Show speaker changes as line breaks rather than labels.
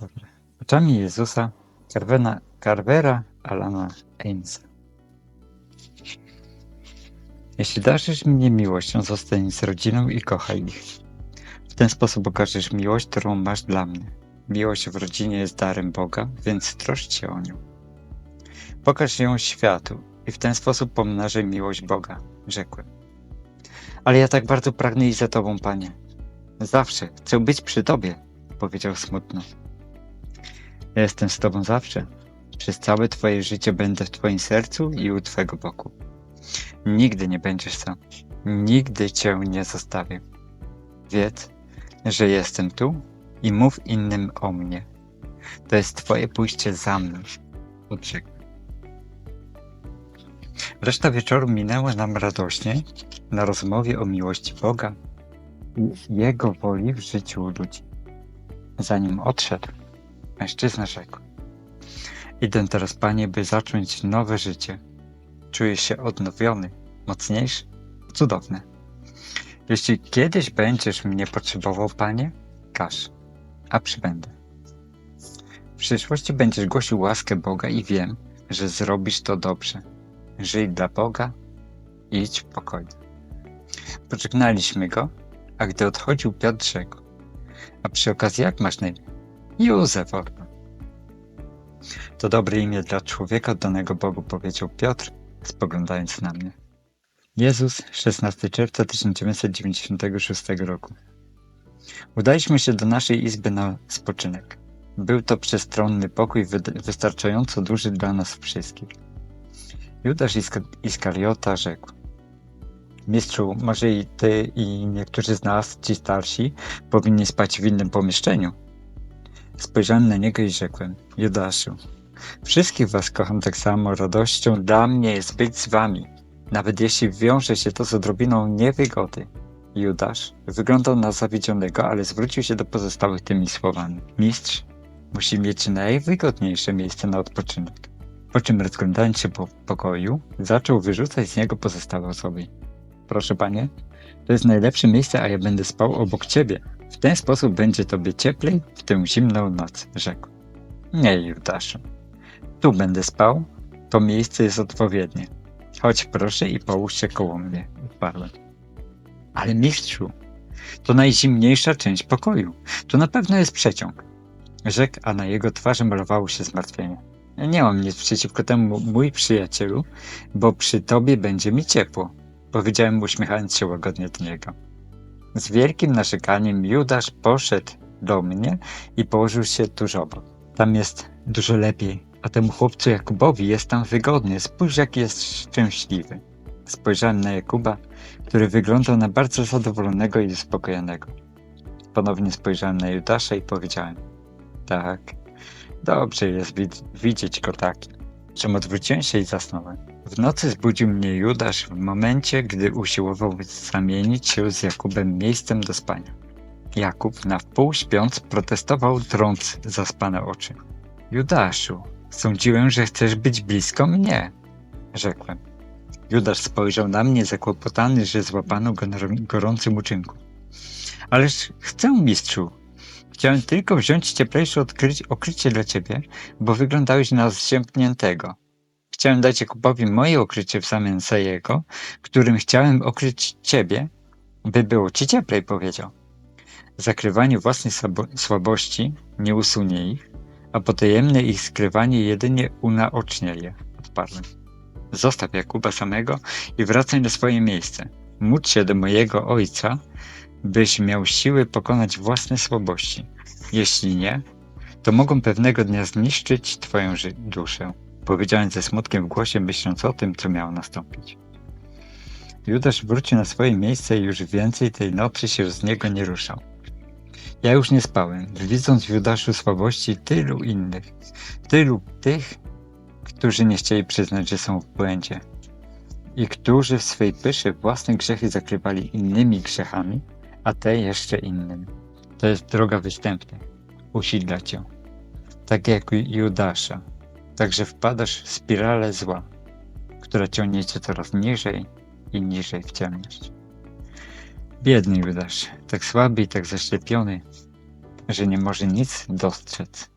Dobra. Oczami Jezusa Carvena, Carvera Alana Ainsa. Jeśli darzysz mnie miłością, zostań z rodziną i kochaj ich. W ten sposób okażesz miłość, którą masz dla mnie. Miłość w rodzinie jest darem Boga, więc troszcz się o nią. Pokaż ją światu i w ten sposób pomnażaj miłość Boga, rzekłem. Ale ja tak bardzo pragnę iść za Tobą, Panie. Zawsze chcę być przy Tobie, powiedział smutno. Ja jestem z Tobą zawsze. Przez całe Twoje życie będę w Twoim sercu i u Twego boku. Nigdy nie będziesz sam. Nigdy Cię nie zostawię. Wiedz, że jestem tu i mów innym o mnie. To jest Twoje pójście za mną. Odrzekł. Reszta wieczoru minęła nam radośnie na rozmowie o miłości Boga i Jego woli w życiu ludzi. Zanim odszedł, mężczyzna rzekł: Idę teraz, panie, by zacząć nowe życie. Czuję się odnowiony, mocniejszy, cudowny. Jeśli kiedyś będziesz mnie potrzebował, panie, każ, a przybędę. W przyszłości będziesz głosił łaskę Boga i wiem, że zrobisz to dobrze. Żyj dla Boga, idź w pokoju. Pożegnaliśmy go, a gdy odchodził, Piotr rzekł: A przy okazji, jak masz na imię? Józef Orban. To dobre imię dla człowieka oddanego Bogu, powiedział Piotr, spoglądając na mnie. Jezus, 16 czerwca 1996 roku. Udaliśmy się do naszej izby na spoczynek. Był to przestronny pokój wy- wystarczająco duży dla nas wszystkich. Judasz Isk- Iskariota rzekł: Mistrzu, może i ty i niektórzy z nas, ci starsi, powinni spać w innym pomieszczeniu. Spojrzałem na niego i rzekłem: Judaszu, wszystkich was kocham tak samo, radością dla mnie jest być z wami, nawet jeśli wiąże się to z odrobiną niewygody. Judasz wyglądał na zawiedzionego, ale zwrócił się do pozostałych tymi słowami: Mistrz musi mieć najwygodniejsze miejsce na odpoczynek. Po czym rozglądając się po pokoju, zaczął wyrzucać z niego pozostałe osoby. Proszę panie, to jest najlepsze miejsce, a ja będę spał obok ciebie. W ten sposób będzie tobie cieplej w tę zimną noc, rzekł. Nie, Judaszu. Tu będę spał, to miejsce jest odpowiednie. Chodź proszę i połóż się koło mnie, odparłem. Ale mistrzu, to najzimniejsza część pokoju. To na pewno jest przeciąg. Rzekł, a na jego twarzy malowało się zmartwienie. Nie mam nic przeciwko temu, mój przyjacielu, bo przy tobie będzie mi ciepło, powiedziałem uśmiechając się łagodnie do niego. Z wielkim narzekaniem Judasz poszedł do mnie i położył się tuż obok. Tam jest dużo lepiej, a temu chłopcu Jakubowi jest tam wygodnie. Spójrz, jaki jest szczęśliwy. Spojrzałem na Jakuba, który wyglądał na bardzo zadowolonego i uspokojonego. Ponownie spojrzałem na Judasza i powiedziałem: Tak, dobrze jest wid- widzieć go takim. Czym odwróciłem się i zasnąłem. W nocy zbudził mnie Judasz w momencie, gdy usiłował zamienić się z Jakubem miejscem do spania. Jakub, na wpół śpiąc, protestował, trąc zaspane oczy. Judaszu, sądziłem, że chcesz być blisko mnie, rzekłem. Judasz spojrzał na mnie zakłopotany, że złapano go na gorącym uczynku. Ależ chcę, mistrzu. Chciałem tylko wziąć cieplejsze odkryć, okrycie dla ciebie, bo wyglądałeś na zziębniętego. Chciałem dać Jakubowi moje okrycie w zamian za jego, którym chciałem okryć ciebie, by było ci cieplej, powiedział. Zakrywanie własnej słabo- słabości nie usunie ich, a potajemne ich skrywanie jedynie unaocznia je, odparłem. Zostaw Jakuba samego i wracaj na swoje miejsce. Módl się do mojego ojca, byś miał siły pokonać własne słabości. Jeśli nie, to mogą pewnego dnia zniszczyć twoją duszę. Powiedziałem ze smutkiem w głosie, myśląc o tym, co miało nastąpić. Judasz wrócił na swoje miejsce i już więcej tej nocy się z niego nie ruszał. Ja już nie spałem, widząc w Judaszu słabości tylu innych, tylu tych, którzy nie chcieli przyznać, że są w błędzie i którzy w swej pyszy własne grzechy zakrywali innymi grzechami, a te jeszcze innymi. To jest droga występnych. Usidla cię. Tak jak Judasza. Także wpadasz w spiralę zła, która ciągnie cię coraz niżej i niżej w ciemność. Biedny Judasz, tak słaby i tak zaślepiony, że nie może nic dostrzec.